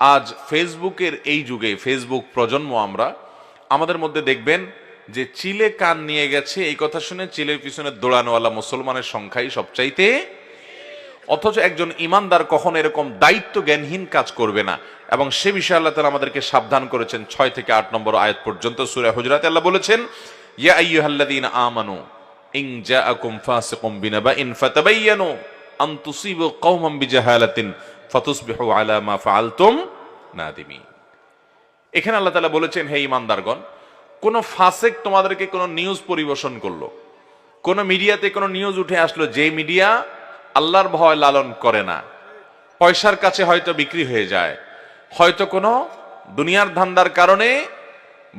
আজ ফেসবুকের এই যুগে, ফেসবুক প্রজন্ম আমরা, আমাদের মধ্যে দেখবেন যে চিলে কান নিয়ে গেছে, এই কথা শুনে চিলের পিছনে দৌড়ানোওয়ালা মুসলমানের সংখ্যাই সবচাইতে। অথচ একজন ইমানদার কখন এরকম দায়িত্ব জ্ঞানহীন কাজ করবে না। এবং সে বিষয়ে আল্লাহ তালা আমাদেরকে সাবধান করেছেন ছয় থেকে আট নম্বর আয়াত পর্যন্ত সুরে হুজরাতে আল্লাহ বলেছেন, ইয়া আইয়ুহাল্লাযীন আমানু ইন জাআকুম ফাসিকুম বিনাবাইন ফাতাবায়ানু আন তুসিবু কওমান বিজাহালাতিন ফাতুসবিহু আলা মা ফাআলতুম নাদিমিন। এখানে আল্লাহ তাআলা বলেছেন, হে ইমানদারগণ কোন ফাসেক তোমাদেরকে কোন নিউজ পরিবেশন করল, কোন মিডিয়াতে কোন নিউজ উঠে আসলো, যে মিডিয়া আল্লাহর ভয় লালন করে না। পয়সার কাছে হয়তো বিক্রি হয়ে যায়, হয়তো কোনো দুনিয়ার ধান্দার কারণে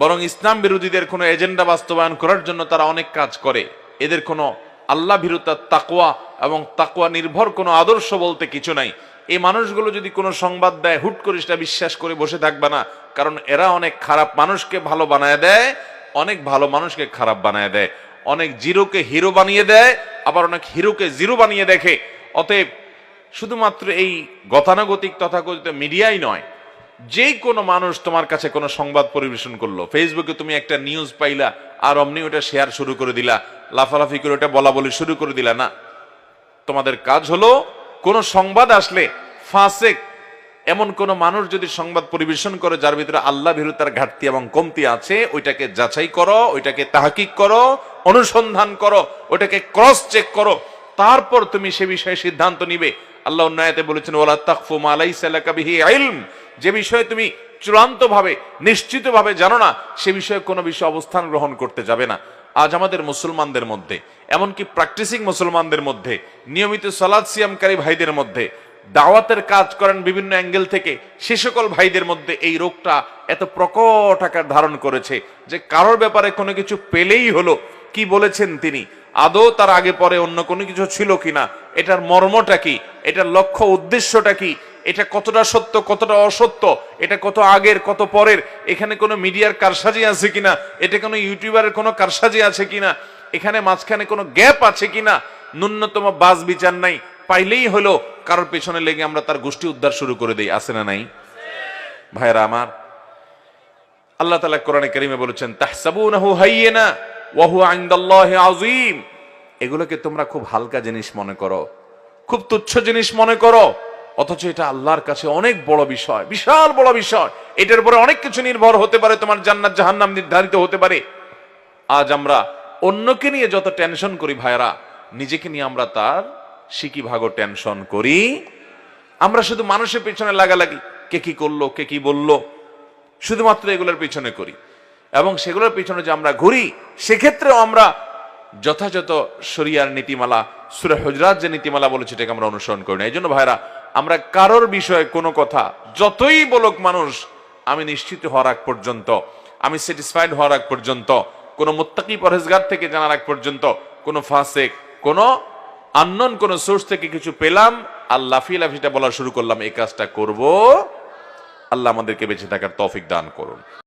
বরং ইসলাম বিরোধীদের কোনো এজেন্ডা বাস্তবায়ন করার জন্য তারা অনেক কাজ করে। এদের কোনো আল্লাহ ভীরুতার তাকওয়া এবং তাকওয়া নির্ভর কোনো আদর্শ বলতে কিছু নাই। এই মানুষগুলো যদি কোনো সংবাদ দেয়, হুট করে সেটা বিশ্বাস করে বসে থাকবে না। কারণ এরা অনেক খারাপ মানুষকে ভালো বানায় দেয়, অনেক ভালো মানুষকে খারাপ বানায় দেয়। অনেক জিরোকে হিরো বানিয়ে দেয়, আবার অনেক হিরোকে জিরো বানিয়ে দেখে। অতএব শুধুমাত্র এই গতানুগতিক, তথাকথিত মিডিয়াই নয় যে কোনো মানুষ তোমার কাছে কোনো সংবাদ পরিবেশন করল। ফেসবুকে তুমি একটা নিউজ পাইলা আর অমনি ওটা শেয়ার শুরু করে দিলা, লাফালাফি করে ওটা বলা বলি শুরু করে দিলা, না। তোমাদের কাজ হলো, কোনো সংবাদ আসলে ফাসেক এমন কোন মানুষ যদি সংবাদ পরিবেশন করে, যার ভিতরে আল্লাহ বিরুতার ঘাটতি এবং কমতি আছে, ওইটাকে যাচাই করো, ওইটাকে তাহাকিক করো, অনুসন্ধান করো ওইটাকে ক্রস চেক করো, তারপর তুমি সে বিষয়ে সিদ্ধান্ত নিবে। আল্লাহ উন্নয়তে বলেছেন ওলা তাকফু মালাই সালাকাবিহি ইলম। যে বিষয়ে তুমি চূড়ান্ত ভাবে নিশ্চিত ভাবে জানো না, সে বিষয়ে কোনো বিষয়ে অবস্থান গ্রহণ করতে যাবে না। আজ আমাদের মুসলমানদের মধ্যে, এমনকি প্র্যাকটিসিং মুসলমানদের মধ্যে, নিয়মিত সালাদ সিয়ামকারী ভাইদের মধ্যে, দাওয়াতের কাজ করেন বিভিন্ন অ্যাঙ্গেল থেকে, সে সকল ভাইদের মধ্যে এই রোগটা এত প্রকট আকার ধারণ করেছে যে কারোর ব্যাপারে কোনো কিছু পেলেই হলো। কি বলেছেন তিনি? আদৌ তার আগে পরে অন্য কোনো কিছু ছিল কিনা? এটার মর্মটা কি? এটার লক্ষ্য উদ্দেশ্যটা কি? এটা কতটা সত্য, কতটা অসত্য, এটা কত আগের, কত পরের, এখানে কোনো মিডিয়ার কারসাজি আছে কিনা, এটা কোনো ইউটিউবারের কোনো কারসাজি আছে কিনা, এখানে মাঝখানে কোনো গ্যাপ আছে কিনা, ন্যূনতম বাস বিচার নাই, পাইলেই হলো কারোর পেছনে লেগে আমরা তার গোষ্ঠী উদ্ধার শুরু করে দেই, আছে না নাই? ভাইরা আমার, আল্লাহ তালা কোরআনে করিমে বলেছেন, তাহসাবুনাহু হাইয়িনা ওয়া হুয়া ইনদাল্লাহি আযীম। এগুলোকে তোমরা খুব হালকা জিনিস মনে করো, খুব তুচ্ছ জিনিস মনে করো অথচ এটা আল্লাহর কাছে অনেক বড় বিষয়, বিশাল বড় বিষয়। এটার উপরে অনেক কিছু নির্ভর হতে পারে, তোমার জান্নাত, জাহান্নাম নির্ধারিত হতে পারে। আজ আমরা অন্যকে নিয়ে যত টেনশন করি ভাইরা নিজেকে নিয়ে আমরা তার সিকি ভাগো টেনশন করি। আমরা শুধু মানুষের পিছনে লাগালাগি, কে কি করল, কে কি বলল, শুধুমাত্র এগুলোর পেছনে করি। এবং সেগুলোর পেছনে যে আমরা ঘুরি, সেক্ষেত্রেও আমরা যথাযথ শরিয়ার নীতিমালা, সুরে হজরাত যে নীতিমালা বলেছে, এটাকে আমরা অনুসরণ করি না। এই জন্য ভাইরা আমরা কারোর বিষয়ে কোনো কথা, যতই বলুক মানুষ, আমি নিশ্চিত হওয়ার আগ পর্যন্ত, আমি স্যাটিসফাইড হওয়ার আগ পর্যন্ত, কোনো মোত্তাকি পরহেজগার থেকে জানার আগ পর্যন্ত, কোনো ফাসেক, কোনো আননোন কোনো সোর্স থেকে কিছু পেলাম, আর লাফি লাফিটা বলা শুরু করলাম, এই কাজটা করব। আল্লাহ আমাদেরকে বেঁচে থাকার তৌফিক দান করুন।